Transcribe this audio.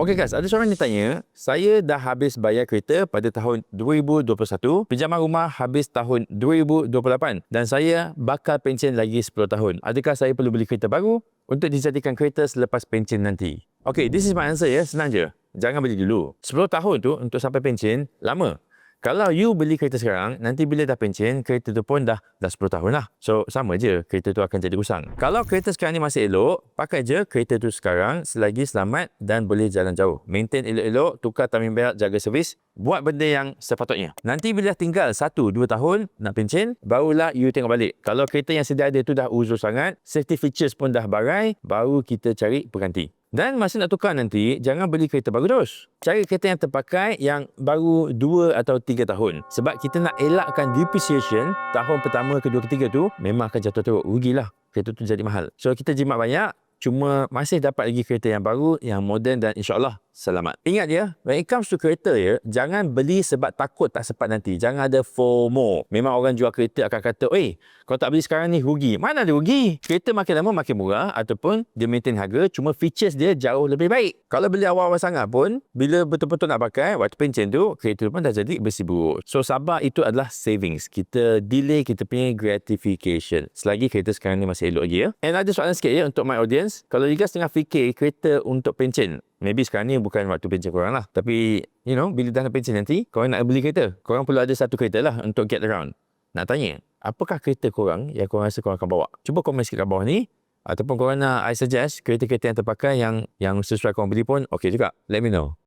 Okey guys, ada seorang yang tanya, saya dah habis bayar kereta pada tahun 2021, pinjaman rumah habis tahun 2028 dan saya bakal pencen lagi 10 tahun. Adakah saya perlu beli kereta baru untuk dijadikan kereta selepas pencen nanti? Okey, this is my answer ya, senang je. Jangan beli dulu. 10 tahun tu untuk sampai pencen, lama. Kalau you beli kereta sekarang, nanti bila dah pencen, kereta tu pun dah dah 10 tahun lah. So, sama je, kereta tu akan jadi usang. Kalau kereta sekarang ni masih elok, pakai je kereta tu sekarang selagi selamat dan boleh jalan jauh. Maintain elok-elok, tukar tameng berak, jaga servis, buat benda yang sepatutnya. Nanti bila tinggal 1-2 tahun nak pencen, barulah you tengok balik. Kalau kereta yang sedia ada tu dah uzur sangat, safety features pun dah barai, baru kita cari pengganti. Dan masa nak tukar nanti, jangan beli kereta baru terus. Cari kereta yang terpakai yang baru 2 atau 3 tahun. Sebab kita nak elakkan depreciation, tahun pertama, kedua, ketiga tu, memang akan jatuh teruk. Rugilah. Kereta tu jadi mahal. So, kita jimat banyak, cuma masih dapat lagi kereta yang baru, yang moden dan insyaAllah selamat. Ingat ya, when it comes to kereta ya, jangan beli sebab takut tak sempat nanti. Jangan ada FOMO. Memang orang jual kereta akan kata, eh, kalau tak beli sekarang ni rugi. Mana ada rugi? Kereta makin lama makin murah ataupun dia maintain harga, cuma features dia jauh lebih baik. Kalau beli awal-awal sangat pun, bila betul-betul nak pakai, waktu pencen tu, kereta pun dah jadi bersih buruk. So, sabar itu adalah savings. Kita delay kita punya gratification. Selagi kereta sekarang ni masih elok lagi ya. And ada soalan sikit ya untuk my audience. Kalau you guys tengah fikir kereta untuk pencen, maybe sekarang ni bukan waktu pencen korang lah. Tapi, you know, bila dah nak pencen nanti, korang nak beli kereta. Korang perlu ada satu kereta lah untuk get around. Nak tanya, apakah kereta korang yang korang rasa korang akan bawa? Cuba komen sikit kat bawah ni. Ataupun korang nak I suggest kereta-kereta yang terpakai yang yang sesuai korang beli pun, okay juga. Let me know.